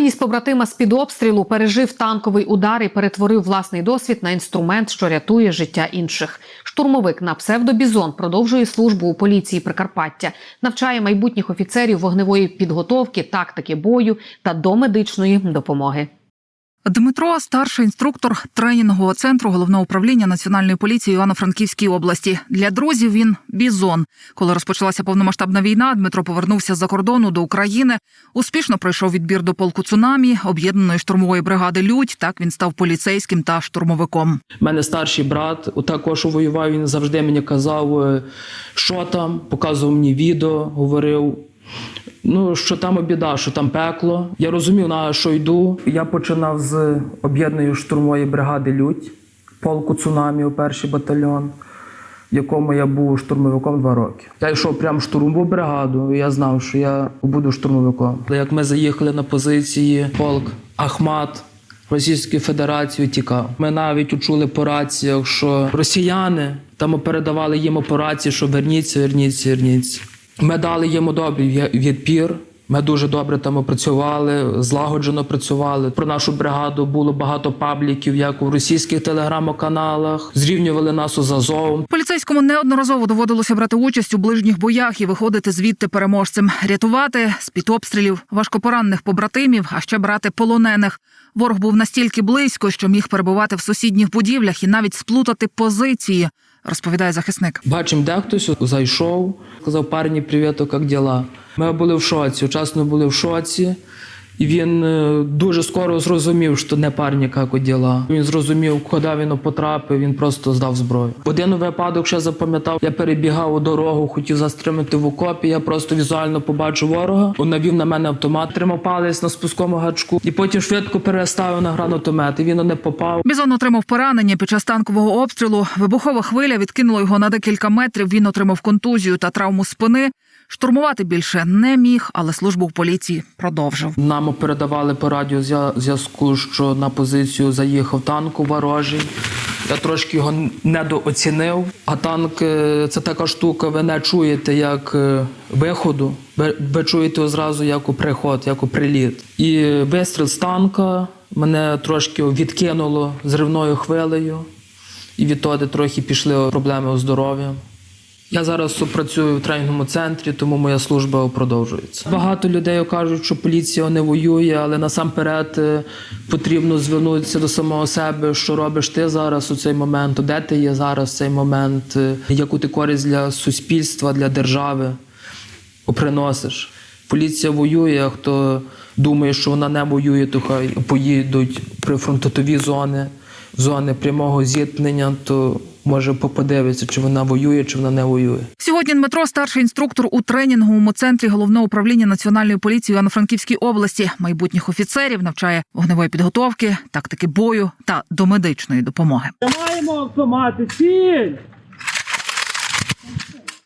Виніс побратима з під обстрілу, пережив танковий удар і перетворив власний досвід на інструмент, що рятує життя інших. Штурмовик на псевдобізон продовжує службу у поліції Прикарпаття, навчає майбутніх офіцерів вогневої підготовки, тактики бою та домедичної допомоги. Дмитро, старший інструктор тренінгового центру головного управління національної поліції Івано-Франківській області. Для друзів він бізон. Коли розпочалася повномасштабна війна, Дмитро повернувся з-за кордону до України. Успішно пройшов відбір до полку цунамі, об'єднаної штурмової бригади Людь. Так він став поліцейським та штурмовиком. У мене старший брат також воював. Він завжди мені казав, е, що там, показував мені відео, говорив. Ну, що там біда, що там пекло. Я розумів, на що йду. Я починав з об'єднаної штурмової бригади Людь, полку цунамі, у перший батальйон, в якому я був штурмовиком два роки. Я йшов прямо в штурмову бригаду, і я знав, що я буду штурмовиком. Як ми заїхали на позиції, полк Ахмат. Російської Федерації тікав. Ми навіть учули по раціях, що росіяни там передавали їм операції, що верніться, верніться, верніться. Ми дали йому добрий відпір. Ми дуже добре там працювали, злагоджено працювали. Про нашу бригаду було багато пабліків, як у російських телеграм-каналах. Зрівнювали нас з Азовом. Поліцейському неодноразово доводилося брати участь у ближніх боях і виходити звідти переможцем, рятувати з під обстрілів важкопоранених побратимів, а ще брати полонених. Ворог був настільки близько, що міг перебувати в сусідніх будівлях і навіть сплутати позиції. Розповідає захисник. Бачимо, де хтось зайшов, сказав парні, привіт, як діла. Ми були в шоці, вчасно були в шоці. І він е, дуже скоро зрозумів, що не парні, як діла. Він зрозумів, куди він потрапив, він просто здав зброю. Один випадок ще запам'ятав, я перебігав у дорогу, хотів застримати в окопі. Я просто візуально побачив ворога. Він навів на мене автомат, тримав палець на спусковому гачку, і потім швидко переставив на гранатомет. І він не попав. Бізон отримав поранення під час танкового обстрілу. Вибухова хвиля відкинула його на декілька метрів. Він отримав контузію та травму спини. Штурмувати більше не міг, але службу в поліції продовжив. Нам передавали по радіо зв'язку, що на позицію заїхав танк ворожий. Я трошки його недооцінив. А танк е, це така штука, ви не чуєте як е, виходу, ви, ви чуєте його зразу як у приход, як у приліт. І вистріл з танка мене трошки відкинуло зривною хвилею, і відтоді трохи пішли проблеми у здоров'я. Я зараз працюю в тренінговому центрі, тому моя служба продовжується. Багато людей кажуть, що поліція не воює, але насамперед е, потрібно звернутися до самого себе, що робиш ти зараз у цей момент, де ти є зараз цей момент, е, яку ти користь для суспільства, для держави приносиш. Поліція воює, а хто думає, що вона не воює, то хай поїдуть при фронтові зони, зони прямого зіткнення, то може подивитися, чи вона воює, чи вона не воює. Сьогодні Дмитро старший інструктор у тренінговому центрі головного управління національної поліції Івано-Франківській області. Майбутніх офіцерів навчає вогневої підготовки, тактики бою та домедичної допомоги. Маємо автомати, ціль!